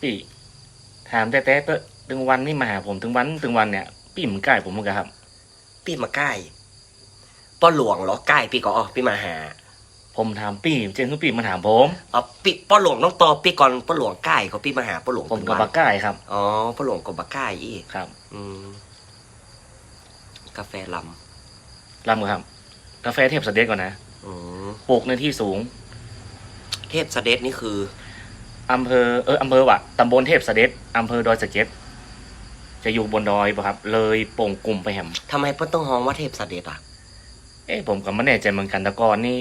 พี่ถามแต่แต่เตอะถึงวันนี่มาหาผมถึงวันถึงวันเนี่ยพี่มันใกล้ผมมั้งครับพี่มาใกล้ป้อหลวงเหรอใกล้พี่ก็อ๋อพี่มาหา ผมถามพี่เจนคือพี่มาถามผมอ๋อพี่ป้อหลวงต้องตอบพี่ก่อนป้อหลวงใกล้ก็พี่มาหาป้อหลวงผมเป็นกับวันบักใกล้ครับอ๋อป้อหลวงกับบักใกล้อีกครับ อืมกาแฟลรำครับ กาแฟเทพสเด็จก่อนนะำอืมปลูกในที่สูง เทพสเดชนี่คือ อำเภอเอออำเภอวะตำบลเทพสเด็จอำเภอดอยสะเก็ดจะอยู่บนดอยปะครับ เลยโป่งกลุ่มไปแหมทำไมเพิ่นต้องฮ้องว่าเทพสเดชอะ เอ้ผมก็ไม่แน่ใจเหมือนกันแต่ก่อนนี่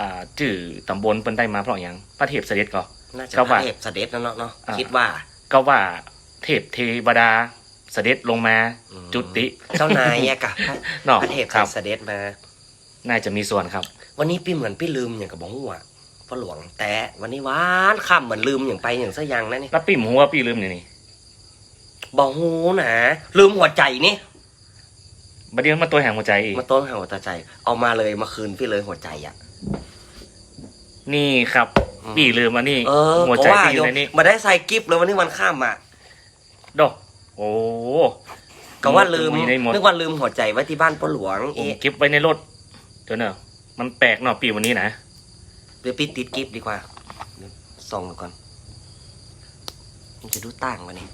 อ่าจื่อตำบลเปิ้นได้มาเพราะอย่างพระเทพเสด็จก็ น่าจะก็พว่าระเทพสเดชนั่นเนาะเนาะอ่า คิดว่าก็ว่าเทพเทวดาเสด็จลงมา อืมจุติเจ้านายอะกะเนาะพระเทพครับเสด็จมา น่าจะมีส่วนครับ วันนี้พี่เหมือนพี่ลืมอย่างกับบอกหัว พ่อหลวงแต่วันนี้หวานค่ำเหมือนลืมอย่างไปอย่างเสยยังนะนี่แล้วปีหมูว่าปีลืมนี่นี่บอกหูนะลืมหัวใจนี่บัดเดียวมาตัวแห่งหัวใจอีกมาต้นหาหัวใจ เอามาเลยมาคืนพี่เลยหัวใจอะ นี่ครับอืมปีลืมมานี่เออหัวก็ใจว่าปีออยู่ยู่ในนี้มาได้ใส่กิฟต์เลยวันนี้วันข้ามอะดอกโอ้ก็ว่าลืมมีในหมดนึกว่าลืมหัวใจไว้ที่บ้านพ่อหลวงผมเอ๊ะเก็บไว้ในรถเดี๋ยวเนอะมันแปลกเนาะปีวันนี้นะ เดี๋ยวพี่ติดกิฟต์ดีกว่าเดี๋ยวส่องดูก่อน มันจะดูต่างวันนี้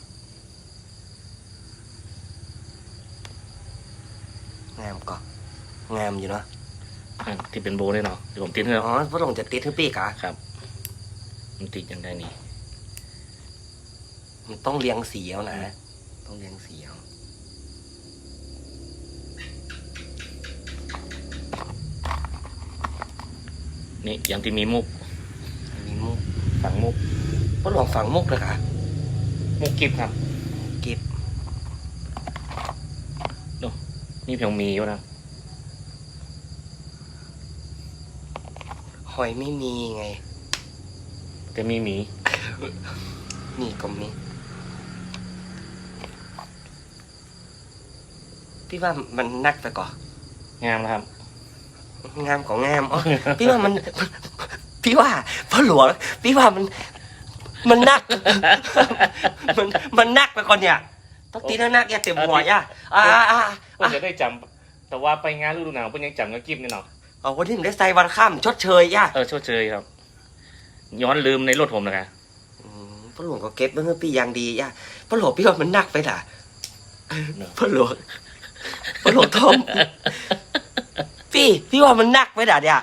งามก่อนงามอยู่เนาะอะที่เป็นโบนี่เนาะเดี๋ยวผมติดให้อ๋อพ่อหลวงจะติดให้พี่กะครับมันติดยังไงนี่ มันต้องเลี้ยงสีเอานะ ต้องเลี้ยงสีเอา นี่อย่างที่มีมุก มีมุกฝังมุกพ่อหลวงฝังมุกเลยค่ะมุกกิบครับกิบนี่เพียงมีอยู่นะหอยไม่มีไง แต่มีหมี นี่ก็มีพี่ว่ามันนักไปก่อนงามนะครับ งามของงามอ๋อพี่ว่ามัน พี่ว่าพ่อหลวง พี่ว่ามัน มันนัก มันมันนักไปก่อนเนี่ยต้องตีนักๆอย่าเต็มหัวย่ะอ่าอ่าอ่าผมจะได้จำแต่ว่าไปงานฤดูหนาวเพิ่นยังจำกับกิบนี่เนาะเอาวันนี้ผมได้ใส่วันข้ามชดเชยย่ะเออชดเชยครับ ย้อนลืมในรถผมนะคะอืมพ่อหลวงก็เก็บไว้เมื่อปีอย่างดีย่ะพ่อหลวงพี่ว่ามันนักไปน่ะเนอะพ่อหลวงพ่อหลวงทอม พี่ พี่ว่ามันนักไปน่ะเนี่ย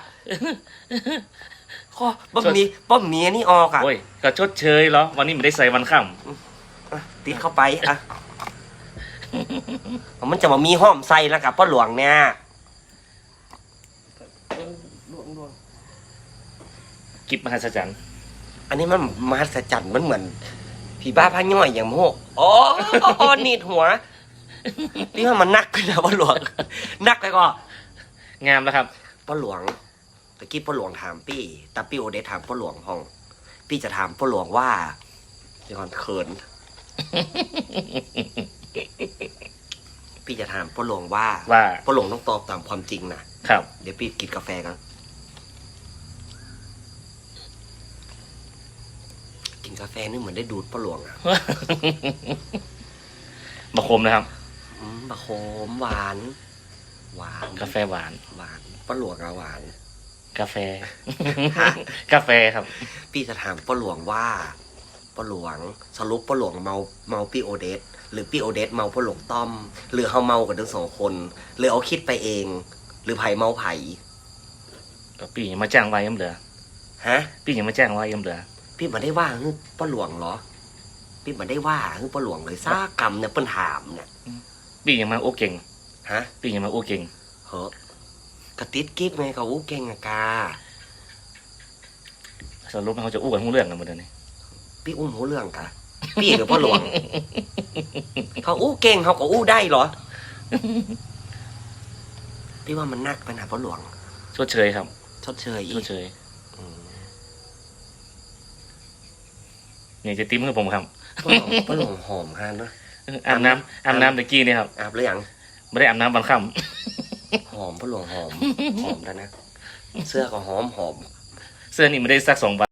ข้อป้อมมีป้อมมีอันนี้ออกอะโอ้ยก็ชดเชยเหรอวันนี้ไม่ได้ใส่วันค่อะติดเข้าไปอะมันจะมามีห้อมใส่แล้วกับพ่อหลวงเนี่ยำกิบมหัศจรรย์อันนี้มันมหัศจรรย์มันเหมือนผีบ้าพาย่อยอย่างโมกอ๋ออ๋อนีดหัวพี่ว่ามันนักไปนะพ่อหลวงนักไปก็ งามแล้วครับ พ่อหลวงตะกี้พ่อหลวงถามพี่แต่พี่โอเดสถามพ่อหลวงห้อง พี่จะถามพ่อหลวงว่าเดี๋ยวก่อนเขิน พี่จะถามพ่อหลวงว่าว่าพ่อหลวงต้องตอบตามความจริงนะครับ เดี๋ยวพี่กินกาแฟกันกินกาแฟนี่เหมือนได้ดูดพ่อหลวงอะบะคมนะครับ อืมบะโคมหวาน หวาน กาแฟหวาน หวานพ่อหลวงอะหวาน กาแฟฮะกาแฟครับ พี่จะถามพ่อหลวงว่าพ่อหลวง สรุปพ่อหลวงเมาเมาพี่โอเดสหรือพี่โอเดสเมาพ่อหลวงต้อม หรือเขาเมากันทั้งสองคน หรือเอาคิดไปเอง หรือไผ่เมาไผ่ก็ปียังมาจ้างไว้ยังเหลือฮะ ปียังมาจ้างไว้ยังเหลือ พี่มาได้ว่าคือพ่อหลวงเหรอ พี่มาได้ว่าคือพ่อหลวงเลยซ่ากรรมเนี่ยเปิ้นถามเนี่ยปียังมาโอเก่ง ฮะปียังมาโอเก่งเหอะกระติดกิ๊บไงเขาอู้เก่งอะกาสรุปเขาจะอู้กันทุกเรื่องกันหมดเลยนี่พี่อุ้มหูเรื่องกะพี่หรือพ่อหลวง เขาอู้เก่งเขาก็อู้ได้เหรอ พี่ว่ามันนักไปนะพ่อหลวงชดเชยครับชดเชยชอีดกเชยอืมนี่จะติ้มให้ผมครับพ่อหลวงพ่อหลวงหอมฮะเนอะอาบน้ำอาบน้ำตะกี้นี่ครับอาบหรือยัง ไม่ได้อาบน้ำวันค่หอมพ่อหลวงหอม หอมแล้วนะ เสื้อก็หอมหอมำเสื้อนี่ไม่ได้ซักสองวัน